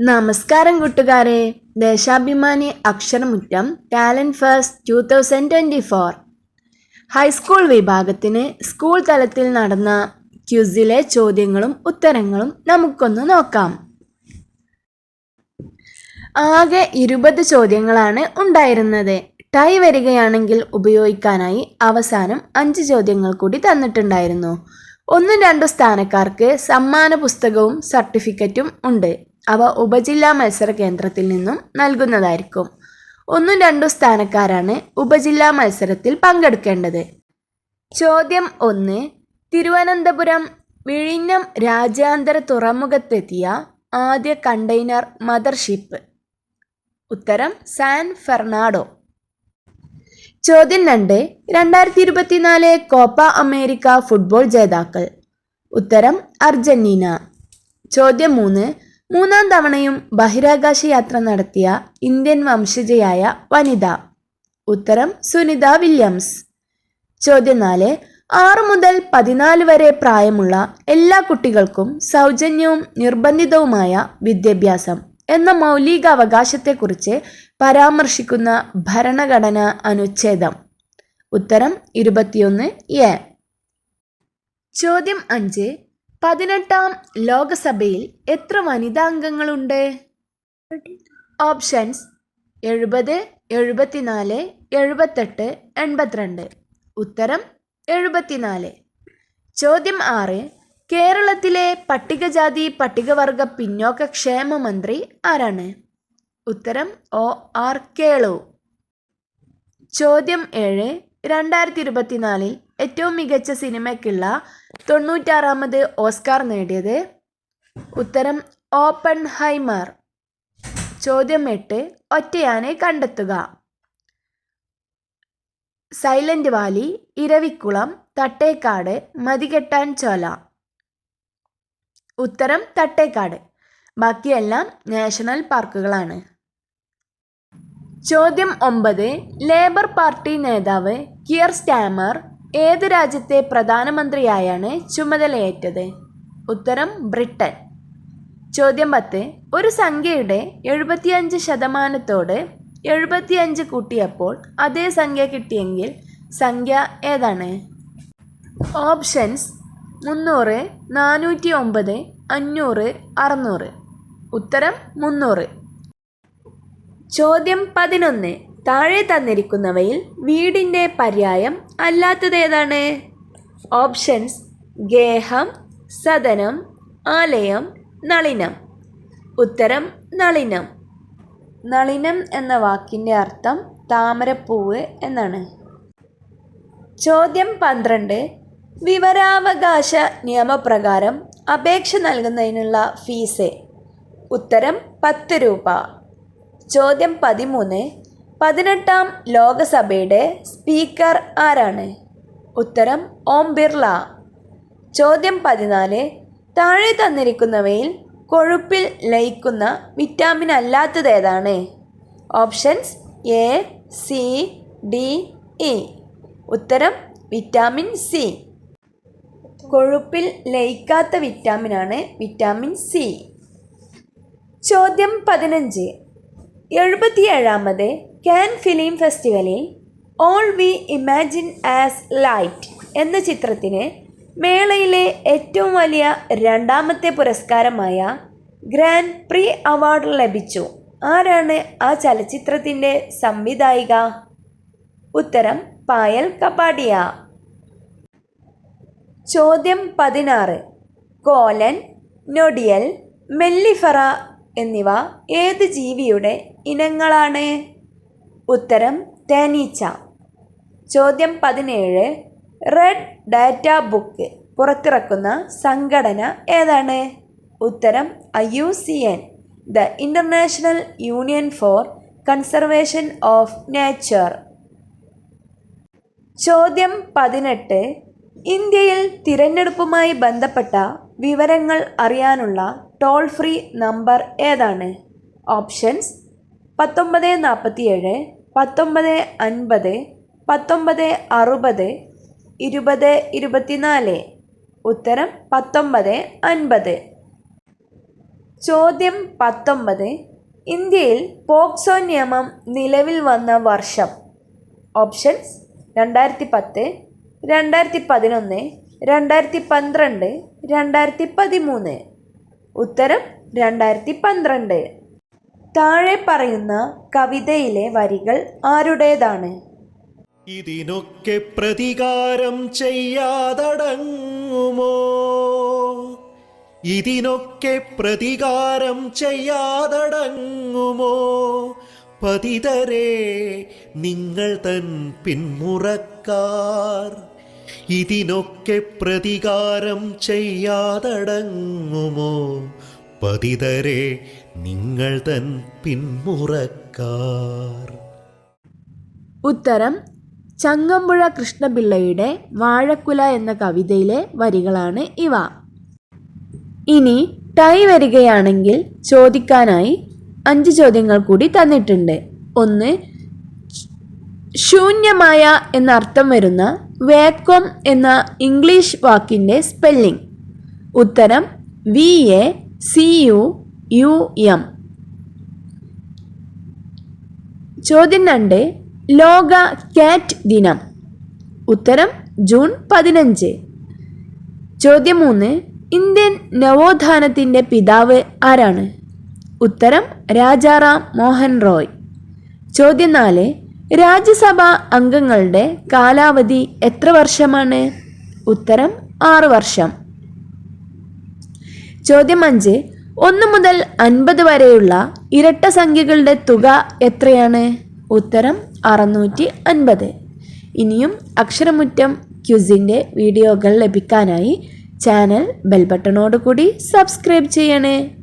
നമസ്കാരം കൂട്ടുകാരെ. Deshabhimani Aksharamuttam talent fest two thousand twenty four high school വിഭാഗത്തിന് school തലത്തിൽ നടന്ന ക്യൂസിലെ ചോദ്യങ്ങളും ഉത്തരങ്ങളും നമുക്കൊന്ന് നോക്കാം. ആകെ ഇരുപത് ചോദ്യങ്ങളാണ് ഉണ്ടായിരുന്നത്. ടൈ വരികയാണെങ്കിൽ ഉപയോഗിക്കാനായി അവസാനം അഞ്ച് ചോദ്യങ്ങൾ കൂടി തന്നിട്ടുണ്ടായിരുന്നു. ഒന്നും രണ്ടും സ്ഥാനക്കാർക്ക് സമ്മാന പുസ്തകവും സർട്ടിഫിക്കറ്റും ഉണ്ട്. അവ ഉപജില്ലാ മത്സര കേന്ദ്രത്തിൽ നിന്നും നൽകുന്നതായിരിക്കും. ഒന്നും രണ്ടും സ്ഥാനക്കാരാണ് ഉപജില്ലാ മത്സരത്തിൽ പങ്കെടുക്കേണ്ടത്. ചോദ്യം ഒന്ന്. തിരുവനന്തപുരം വിഴിഞ്ഞം രാജ്യാന്തര തുറമുഖത്തെത്തിയ ആദ്യ കണ്ടെയ്നർ മദർഷിപ്പ് ഉത്തരം സാൻ ഫെർണാഡോ. ചോദ്യം രണ്ട്. രണ്ടായിരത്തി ഇരുപത്തിനാല് കോപ്പ അമേരിക്ക ഫുട്ബോൾ ജേതാക്കൾ. ഉത്തരം അർജന്റീന. ചോദ്യം മൂന്ന്. മൂന്നാം തവണയും ബഹിരാകാശ യാത്ര നടത്തിയ ഇന്ത്യൻ വംശജയായ വനിത. ഉത്തരം സുനിത വില്യംസ്. ചോദ്യം നാല് ആറ് മുതൽ പതിനാല് വരെ പ്രായമുള്ള എല്ലാ കുട്ടികൾക്കും സൗജന്യവും നിർബന്ധിതവുമായ വിദ്യാഭ്യാസം എന്ന മൗലിക അവകാശത്തെക്കുറിച്ച് പരാമർശിക്കുന്ന ഭരണഘടന അനുച്ഛേദം. ഉത്തരം ഇരുപത്തിയൊന്ന് എ. ചോദ്യം അഞ്ച് പതിനെട്ടാം ലോകസഭയിൽ എത്ര വനിതാ അംഗങ്ങളുണ്ട് ഓപ്ഷൻസ് എഴുപത് എഴുപത്തിനാല് എഴുപത്തെട്ട് എൺപത്തിരണ്ട്. ഉത്തരം എഴുപത്തിനാല്. ചോദ്യം ആറ്. കേരളത്തിലെ പട്ടികജാതി പട്ടികവർഗ പിന്നോക്ക ക്ഷേമ മന്ത്രി ആരാണ്? ഉത്തരം ഒ. ആർ. കേളു. ചോദ്യം ഏഴ്. രണ്ടായിരത്തി ഇരുപത്തിനാലിൽ ഏറ്റവും മികച്ച സിനിമയ്ക്കുള്ള തൊണ്ണൂറ്റാറാമത് ഓസ്കാർ നേടിയത് ഉത്തരം ഓപ്പൺ ഹൈമർ ചോദ്യം എട്ട് ഒറ്റയാനെ കണ്ടെത്തുക. Silent valley Eravikulam Thattekkad Mathikettan Shola. ഉത്തരം തട്ടേക്കാട്. ബാക്കിയെല്ലാം നാഷണൽ പാർക്കുകളാണ്. ചോദ്യം ഒമ്പത് ലേബർ പാർട്ടി നേതാവ് കിയർ സ്റ്റാമർ ഏത് രാജ്യത്തെ പ്രധാനമന്ത്രിയായാണ് ചുമതലയേറ്റത്? ഉത്തരം ബ്രിട്ടൻ. ചോദ്യം പത്ത്. ഒരു സംഖ്യയുടെ എഴുപത്തിയഞ്ച് ശതമാനത്തോട് എഴുപത്തിയഞ്ച് കൂട്ടിയപ്പോൾ അതേ സംഖ്യ കിട്ടിയെങ്കിൽ സംഖ്യ ഏതാണ്? ഓപ്ഷൻസ് മുന്നൂറ് നാനൂറ്റി ഒമ്പത് അഞ്ഞൂറ് അറുന്നൂറ്. ഉത്തരം മുന്നൂറ്. ചോദ്യം പതിനൊന്ന്. താഴെ തന്നിരിക്കുന്നവയിൽ വീടിന്റെ പര്യായം അല്ലാത്തത് ഏതാണ്? ഓപ്ഷൻസ് ഗേഹം സദനം ആലയം നളിനം. ഉത്തരം നളിനം. നളിനം എന്ന വാക്കിന്റെ അർത്ഥം താമരപ്പൂവ് എന്നാണ്. ചോദ്യം പന്ത്രണ്ട്. വിവരാവകാശ നിയമപ്രകാരം അപേക്ഷ നൽകുന്നതിനുള്ള ഫീസ്. ഉത്തരം പത്ത് രൂപ. ചോദ്യം പതിമൂന്ന്. പതിനെട്ടാം ലോകസഭയുടെ സ്പീക്കർ ആരാണ്? ഉത്തരം ഓം ബിർള. ചോദ്യം പതിനാല് താഴെ തന്നിരിക്കുന്നവയിൽ കൊഴുപ്പിൽ ലയിക്കുന്ന വിറ്റാമിൻ അല്ലാത്തത് ഏതാണ്? Options A C D E. ഉത്തരം വിറ്റാമിൻ സി. കൊഴുപ്പിൽ ലയിക്കാത്ത വിറ്റാമിനാണ് വിറ്റാമിൻ സി. ചോദ്യം പതിനഞ്ച് എഴുപത്തിയേഴാമത് കാൻ ഫിലിം ഫെസ്റ്റിവലിൽ all we imagine as light എന്ന ചിത്രത്തിന് മേളയിലെ ഏറ്റവും വലിയ രണ്ടാമത്തെ പുരസ്കാരമായ ഗ്രാൻഡ് പ്രീ അവാർഡ് ലഭിച്ചു. ആരാണ് ആ ചലച്ചിത്രത്തിന്റെ സംവിധായിക? ഉത്തരം പായൽ കപാടിയ ചോദ്യം പതിനാറ്. കോലൻ നൊടിയൽ മെല്ലിഫറ എന്നിവ ഏത് ജീവിയുടെ ഇനങ്ങളാണ്? ഉത്തരം തേനീച്ച. ചോദ്യം പതിനേഴ്. റെഡ് ഡാറ്റ ബുക്ക് പുറത്തിറക്കുന്ന സംഘടന ഏതാണ്? ഉത്തരം I U C N. The international union for conservation of nature. ചോദ്യം പതിനെട്ട്. ഇന്ത്യയിൽ തിരഞ്ഞെടുപ്പുമായി ബന്ധപ്പെട്ട വിവരങ്ങൾ അറിയാനുള്ള ടോൾ ഫ്രീ നമ്പർ ഏതാണ്? ഓപ്ഷൻസ് പത്തൊമ്പത് നാൽപ്പത്തിയേഴ് പത്തൊമ്പത് അൻപത് പത്തൊമ്പത് അറുപത് ഇരുപത് ഇരുപത്തിനാല്. ഉത്തരം പത്തൊമ്പത് അൻപത്. ചോദ്യം പത്തൊമ്പത്. ഇന്ത്യയിൽ പോക്സോ നിയമം നിലവിൽ വന്ന വർഷം. ഓപ്ഷൻസ് രണ്ടായിരത്തി പത്ത് രണ്ടായിരത്തി പതിനൊന്ന് രണ്ടായിരത്തി പന്ത്രണ്ട് രണ്ടായിരത്തി പതിമൂന്ന് ഉത്തരം രണ്ടായിരത്തി പന്ത്രണ്ട് താഴെ പറയുന്ന കവിതയിലെ വരികൾ ആരുടേതാണ്? ഇതിനൊക്കെ പ്രതികാരം ചെയ്യാതടങ്ങുമോ? ഇതിനൊക്കെ പ്രതികാരം ചെയ്യാതടങ്ങുമോ? പതിതരെ നിങ്ങൾ തൻ പിന്മുറക്കാർ. ഇതിനൊക്കെ പ്രതികാരം ചെയ്യാതടങ്ങുമോ? പതിതരെ നിങ്ങൾ തൻ പിന്മുറക്കാർ ഉത്തരം ചങ്ങമ്പുഴ കൃഷ്ണപിള്ളയുടെ വാഴക്കുല എന്ന കവിതയിലെ വരികളാണ് ഇവ. ഇനി ടൈ വരികയാണെങ്കിൽ ചോദിക്കാനായി അഞ്ച് ചോദ്യങ്ങൾ കൂടി തന്നിട്ടുണ്ട്. ഒന്ന് ശൂന്യമായ എന്നർത്ഥം വരുന്ന വേക്വം എന്ന ഇംഗ്ലീഷ് വാക്കിന്റെ സ്പെല്ലിംഗ് ഉത്തരം V A C U U M ചോദ്യം രണ്ട് ലോക കാറ്റ് ദിനം. ഉത്തരം ജൂൺ പതിനഞ്ച്. ചോദ്യം മൂന്ന് ഇന്ത്യൻ നവോത്ഥാനത്തിന്റെ പിതാവ് ആരാണ്? ഉത്തരം രാജാറാം മോഹൻ റോയ്. ചോദ്യം നാല് രാജ്യസഭാ അംഗങ്ങളുടെ കാലാവധി എത്ര വർഷമാണ്? ഉത്തരം ആറ് വർഷം. ചോദ്യം അഞ്ച്. ഒന്ന് മുതൽ അൻപത് വരെയുള്ള ഇരട്ട സംഖ്യകളുടെ തുക എത്രയാണ്? ഉത്തരം അറുന്നൂറ്റി അൻപത് ഇനിയും അക്ഷരമുറ്റം ക്യുസിന്റെ വീഡിയോകൾ ലഭിക്കാനായി ചാനൽ ബെൽ ബട്ടണോട് കൂടി സബ്സ്ക്രൈബ് ചെയ്യണേ.